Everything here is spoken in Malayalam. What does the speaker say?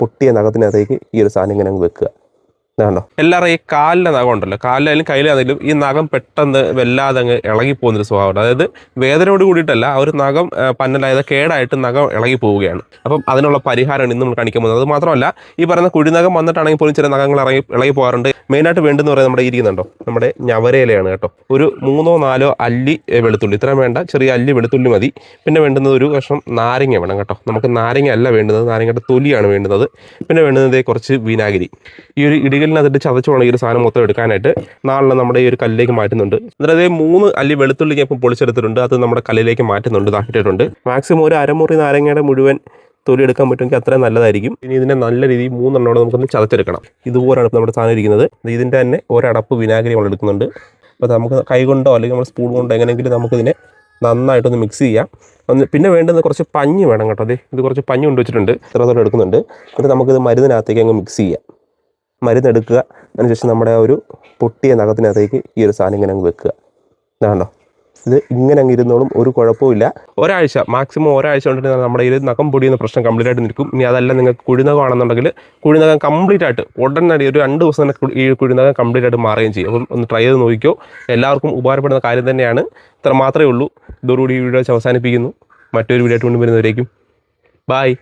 പൊട്ടിയ നഖത്തിനകത്തേക്ക് ഈ ഒരു സാധനം ഇങ്ങനെ അങ്ങ് വെക്കുക. ഇതാണോ? എല്ലാവരും ഈ കാലിലെ നഖം ഉണ്ടല്ലോ. കാലിലായാലും കയ്യിലാണെങ്കിലും ഈ നഖം പെട്ടെന്ന് വല്ലാതെ അങ്ങ് ഇളകി പോകുന്നൊരു സ്വഭാവമുണ്ട്. അതായത് വേദനയോട് കൂടിയിട്ടല്ല ആ ഒരു നഖം പന്നലായത് കേടായിട്ട് നഖം ഇളകി പോവുകയാണ്. അപ്പം അതിനുള്ള പരിഹാരമാണ് ഇന്ന് നമ്മൾ കാണിക്കാൻ പോകുന്നത്. അത് മാത്രമല്ല ഈ പറയുന്ന കുഴിനഖം വന്നിട്ടാണെങ്കിൽ പോലും ചില നഖങ്ങൾ ഇറങ്ങി ഇളകി പോകാറുണ്ട്. മെയിനായിട്ട് വേണ്ടെന്ന് പറയുന്നത് നമ്മുടെ ഇരിക്കുന്നുണ്ടോ? നമ്മുടെ ഞവരയിലയാണ് കേട്ടോ. ഒരു മൂന്നോ നാലോ അല്ലി വെളുത്തുള്ളി. ഇത്രയും വേണ്ട ചെറിയ അല്ലി വെളുത്തുള്ളി മതി. പിന്നെ വേണ്ടുന്നത് ഒരു കഷ്ണം നാരങ്ങ വേണം കേട്ടോ. നമുക്ക് നാരങ്ങ അല്ല വേണ്ടുന്നത്. നാരങ്ങയുടെ തൊലിയാണ് വേണ്ടുന്നത്. പിന്നെ വേണ്ടുന്നത് കുറച്ച് വിനാഗിരി. ഈ ഒരു ഇടികലിനകത്തിട്ട് ചതച്ചു വേണം ഈ ഒരു സാധനം മൊത്തം എടുക്കാനായിട്ട് നാളെ നമ്മുടെ ഈ ഒരു കല്ലിലേക്ക് മാറ്റുന്നുണ്ട്. എന്നിട്ട് അതേ മൂന്ന് അല്ലി വെളുത്തുള്ളി ഇപ്പം പൊളിച്ചെടുത്തിട്ടുണ്ട്. അത് നമ്മുടെ കല്ലിലേക്ക് മാറ്റുന്നുണ്ട് ഇതാക്കിയിട്ടുണ്ട്. മാക്സിമം ഒരു അരമുറി നാരങ്ങയുടെ മുഴുവൻ തൊലി എടുക്കാൻ പറ്റുമെങ്കിൽ അത്രയും നല്ലതായിരിക്കും. ഇനി ഇതിനെ നല്ല രീതിയിൽ മൂന്നെണ്ണോടെ നമുക്കൊന്ന് ചതച്ചെടുക്കണം. ഇതുപോലെയാണ് നമ്മുടെ സാധനം ഇരിക്കുന്നത്. ഇതിന്റെ തന്നെ ഒരടപ്പ് വിനാഗിരി നമ്മൾ എടുക്കുന്നുണ്ട്. അപ്പോൾ നമുക്ക് കൈ കൊണ്ടോ അല്ലെങ്കിൽ നമ്മൾ സ്പൂൺ കൊണ്ടോ എങ്ങനെയെങ്കിലും നമുക്കിതിനെ നന്നായിട്ടൊന്ന് മിക്സ് ചെയ്യാം. പിന്നെ വേണ്ടത് കുറച്ച് പഞ്ഞ് വേണം കേട്ടോ. അതെ ഇത് കുറച്ച് പഞ്ഞ് കൊണ്ടുവച്ചിട്ടുണ്ട് ഇത്രത്തോളം എടുക്കുന്നുണ്ട്. എന്നിട്ട് നമുക്കിത് മരുന്നിനകത്തേക്ക് അങ്ങ് മിക്സ് ചെയ്യാം. മരുന്നെടുക്കുക. അതിനുശേഷം നമ്മുടെ ആ ഒരു പൊട്ടിയ നഖത്തിനകത്തേക്ക് ഈ ഒരു സാധനം ഇങ്ങനെ അങ്ങ് വെക്കുക. ഇതാണോ ഇത് ഇങ്ങനെ അങ്ങ് ഇരുന്നോളും ഒരു കുഴപ്പമില്ല ഒരാഴ്ച മാക്സിമം ഒരാഴ്ച കൊണ്ടിട്ട് നമ്മുടെ ഈ നഖം പൊടിയുന്ന പ്രശ്നം കംപ്ലീറ്റ് ആയിട്ട് നിൽക്കും. ഇനി അതല്ല നിങ്ങൾക്ക് കുഴിനഖമാണെന്നുണ്ടെങ്കിൽ കുഴിനകം കംപ്ലീറ്റ് ആയിട്ട് ഉടനടി ഒരു രണ്ട് ദിവസം തന്നെ ഈ കുഴിനകം കംപ്ലീറ്റ് ആയിട്ട് മാറുകയും ചെയ്യും. അപ്പം ഒന്ന് ട്രൈ ചെയ്ത് നോക്കിക്കോ. എല്ലാവർക്കും ഉപകാരപ്പെടുന്ന കാര്യം തന്നെയാണ്. ഇത്ര മാത്രമേ ഉള്ളൂ. ഇതോടുകൂടി ഈ വീഡിയോ അവസാനിപ്പിക്കുന്നു. മറ്റൊരു വീഡിയോ ആയിട്ട് കൊണ്ടുവരുന്നവരേക്കും ബായ്